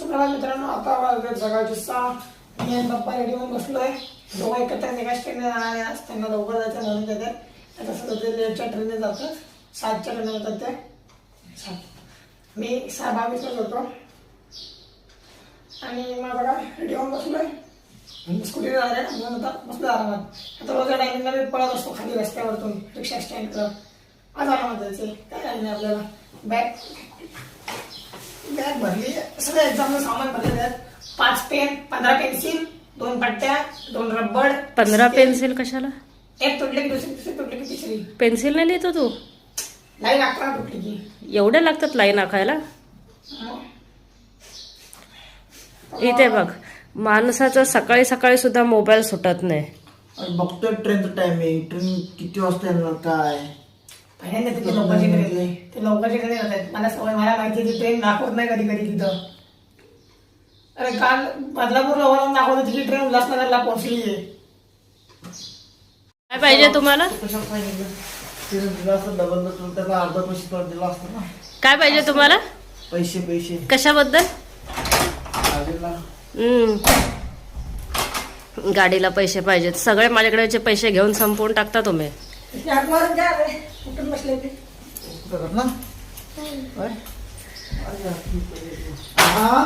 सुप्रभात मित्रांनो आता वाजले सकाळचे सहा. मी आणि पप्पा रेडी होऊन बसलोय. दोघं एकत्र निघा ट्रेनने जाणार आहे आज. त्यांना लवकर जायचं म्हणून देतात आता सध्या ते लेटच्या ट्रेनने जातात सातच्या ट्रेनने जातात ते सात. मी सहा बावीसलाच होतो. आणि मग बघा रेडी होऊन बसलोय. स्कूटी जाणार आहे म्हणून आता बसलो आरामात. आता रोजच्या टायमिंगला मी पळत असतो खाली रस्त्यावरतून रिक्षा स्टँडकडं आज आरामात जायचं काय काय नाही आपल्याला? बॅग बॅग भरली. सगळं एक्झामचं सामान भरलेलं आहे पाच पेन पंधरा पेन्सिल दोन पट्ट्या दोन रबर पंधरा पेन्सिल कशाला? एक तुटली की दुसरी दुसरी तुटली की तिसरी. पेन्सिल नाही लिहितो तू. नाही अकरा तुटली की. एवढे लागतात लाईन आखायला? इथे बघ माणसाचा सकाळी सकाळी सुद्धा मोबाईल सुटत नाही. बघतोय ट्रेनचं टायमिंग ट्रेन किती वाजता येणार काय? पहिल्यांदा तिथे लोकांची ट्रेन आहे ते लोकांची ट्रेन मला सवय मला माहिती ती ट्रेन दाखवत नाही कधी कधी तिथं. अरे काल बदलापूरला वरून दाखवत तिची ट्रेन उल्हासनगरला पोहोचली आहे काय पाहिजे तुम्हाला? अर्धा पैसे तर दिला असतं ना काय पाहिजे तुम्हाला? पैसे पैसे कशाबद्दल? गाडीला हम्म. गाडीला पैसे पाहिजेत. सगळे माझ्याकडेचे पैसे घेऊन संपवून टाकता तुम्ही. कुठून बसले ते? ना होय? हा?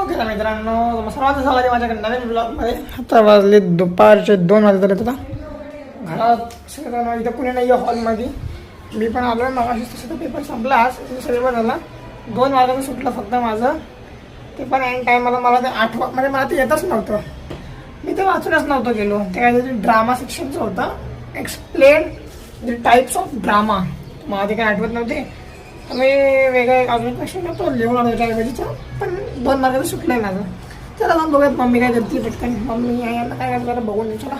ओके तर मित्रांनो सर्वात झाला माझ्याकडे नवीन ब्लॉगमध्ये आता वाजले दुपारचे दोन वाजले तरी आता. घरात सगळं इथं कुणी नाही आहे हॉलमध्ये. मी पण आलो आहे मग तसं पेपर संपला आज. सगळं झाला दोन वाजता सुटलं फक्त माझं. ते पण एन टायमाला मला ते आठवा म्हणजे मला ते येतच नव्हतं. मी ते वाचूनच नव्हतं गेलो. ते काहीतरी ड्रामा सेक्शनचं होतं. एक्सप्लेन टाईप्स ऑफ ड्रामा मला ते काही आठवत नव्हते. तर मी वेगळं अजून क्वेश्चन नव्हतो लिहून आलो त्यावेळीचं पण दोन मार्गाचं सुटलं आहे माझं. चला जाऊन बघूयात मम्मी काय करते पटकन. मम्मी यांना काय करतं जरा बघून येऊ चला.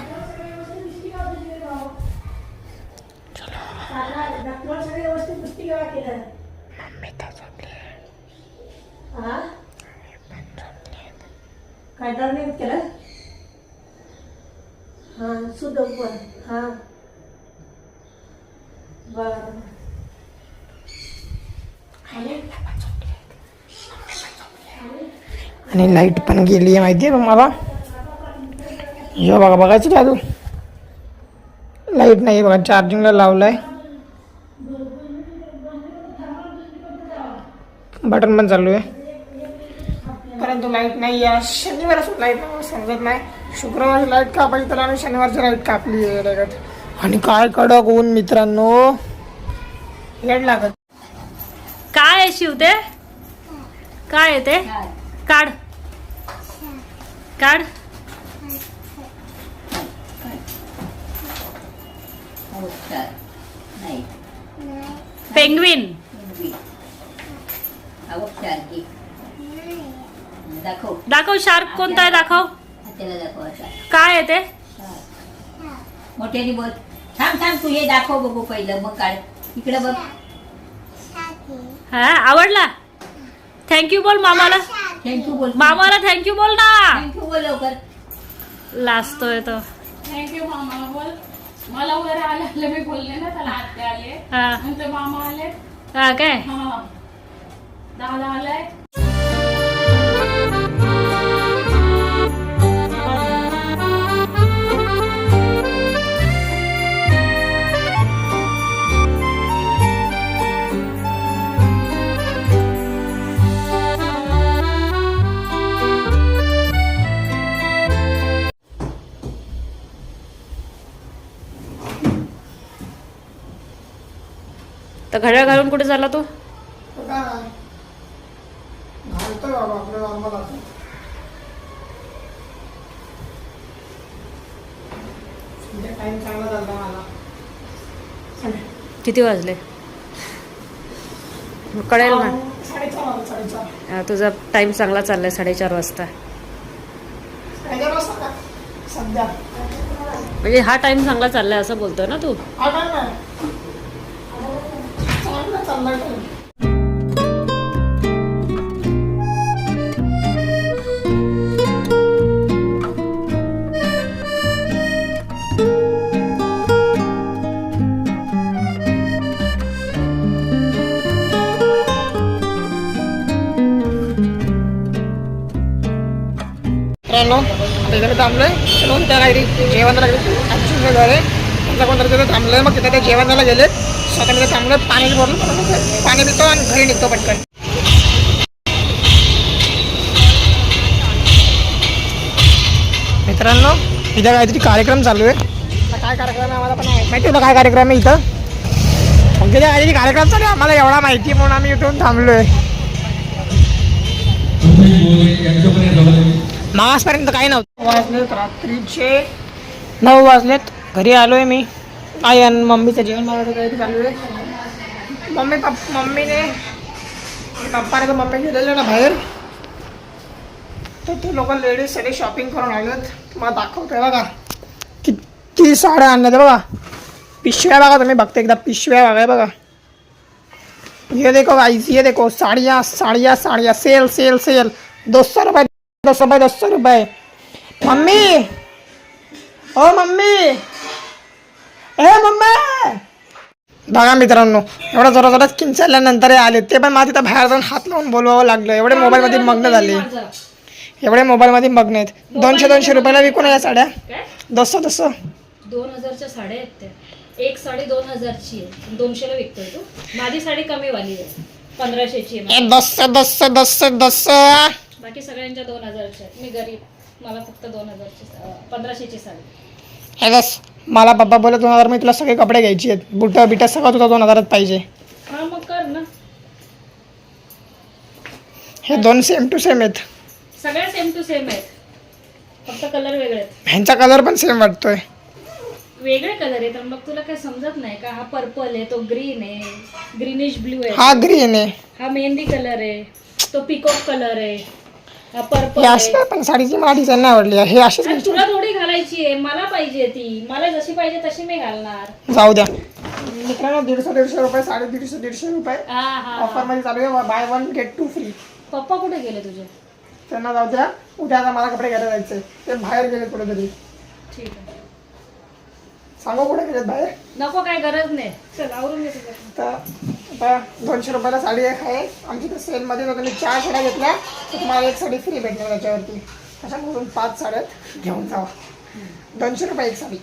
काय तर नाही केलं? हा सुद्ध पण हा. आणि लाइट पण गेली आहे माहिती आहे मला यो बघा बघायचं जादू लाइट नाही बघा चार्जिंगला लावलाय. बटन पण चालू आहे. परंतु लाइट नाही आहे. शनिवार लाइट समजत नाही. शुक्रवारची लाइट कापायची तर आम्ही शनिवारची लाइट कापली आहे डायरेक्ट. आणि काय कडक ऊन मित्रांनो. लेट लागत. काय आहे शिवते काय आहे ते? काढ. काढ. पेंगविन. दाखव. दाखव शार्क कोणता आहे दाखव. काय आहे ते? मोठ्याने बोल. थांब थांब तू हे दाखव बघू पहिलं मग काढ. इकडे बघ. हा आवडला? थँक्यू बोल मामाला. थँक्यू बोल. मामाला थँक्यू बोल ना. थँक्यू बोल लवकर. लाजतोय तो. थँक्यू मामा बोल. मला वर आले मी बोलले ना त्याला आत्या आले. हा. नंतर मामा आले. हा काय? हा. दादा आलाय. तर घड्याळ घालून कुठे चालला तू? झाला किती वाजले? कळेल ना. तुझा टाइम चांगला चाललाय साडेचार वाजता. म्हणजे हा टाइम चांगला चाललाय असं बोलतोय ना तू? हा काय नाही चांगला चाललाय time. मित्रांनो आता त्या आहे कोणतरी तिथे थांबलोय मग तिथे ते जेवणाला गेले. स्वतः तिथे थांबलोय पाणी भरून पाणी पितो आणि घरी निघतो पटकन. मित्रांनो इथं काहीतरी कार्यक्रम चालू आहे. काय कार्यक्रम आहे आम्हाला पण माहिती तुला काय कार्यक्रम आहे इथं? मग तिथे काहीतरी कार्यक्रम चालू आहे. आम्हाला एवढा माहिती आहे म्हणून आम्ही इथून थांबलोय. मागासपर्यंत काही नव्हतं. वाजलेत रात्रीचे नऊ वाजलेत. घरी आलोय मी. आई आणि मम्मीचं जेवण बनवायचं काहीतरी चालू आहे मम्मी पप मम्मीने, पप्पाने तर मम्मी गेलेले ना बाहेर. तर ते लोक लेडीज़ सगळे शॉपिंग करून आलेत. तुम्हाला दाखवतोय बघा. किती साड्या आणल्यात बघा. पिशव्या बघा तुम्ही, बघते एकदा पिशव्या बघा हे बघा. ये देखो गाइस ये देखो. साड़ियाँ साड़ियाँ साड़ियाँ. सेल सेल सेल दो सौ रुपये दो सौ रुपये दो सौ रुपये. मम्मी! ओ मम्मी! ए मम्मी! बघा मित्रांनो एवढा जोरा जोरात किंचाळल्यानंतर आले. ते पण मला तिथं बाहेर जाऊन हात लावून बोलवावं लागलं. एवढे मोबाईलमध्ये मग्न झाले. एवढे मोबाईलमध्ये मग्न आहेत. दोनशे दोनशे रुपयाला विकून या साड्या. दसो दसो दोन हजारच्या साड्या आहेत त्या. एक साडी दोन हजारची आहे. दोनशेला विकतोय तू. माझी साडी कमी वाली आहे. पंधराशेची आहे ए दसो दसो दसो दसो बाकी सगळ्यांच्या दोन हजारच्या आहेत. मी गरीब. मला फक्त दोन हजारची पंधराशेची साडी. हे बस. मला पप्पा बोलत दोन हजार मी तुला सगळे कपडे घ्यायचे आहेत. बुटं बिटं सगळं तुला दोन हजारात पाहिजे. हा मग कर ना. हे दोन सेम टू सेम आहेत. सगळ्या सेम टू सेम आहेत. फक्त कलर वेगळे आहेत. ह्यांचा कलर पण सेम वाटतोय. वेगळे कलर आहेत तर मग तुला काय समजत नाही का? हा पर्पल आहे तो ग्रीन आहे ग्रीनिश ब्ल्यू आहे. हा ग्रीन आहे. हा मेहंदी कलर आहे तो पिकॉक कलर आहे. हा पर्पल हे आहे अशी पण साडीची मला डिझाईन नाही आवडली हे अशीच आणि तुला थोडी घालायची आहे. मला पाहिजे ती. मला जशी पाहिजे तशी मी घालणार. जाऊ द्या. मित्रांनो दीडशे दीडशे रुपये साडे दीडशे दीडशे रुपये. हा हा ऑफरमध्ये चालू आहे. Buy one get two free पप्पा कुठे गेले तुझे? त्यांना जाऊ द्या. उद्या आता मला कपडे घ्यायला जायचे ते बाहेर गेले कुठेतरी. ठीक आहे. सांगू कुठे गेलेत बाहेर? नको काय गरज नाही. चल आवरून घे तुझं तर दोनशे रुपयाला साडी एक आहे. आमची तर सेलमध्ये बघा मी चार साड्या घेतल्या तर तुम्हाला एक साडी फ्री भेटणार त्याच्यावरती अशा म्हणून पाच साड्यात घेऊन जावा. दोनशे रुपये एक साडी.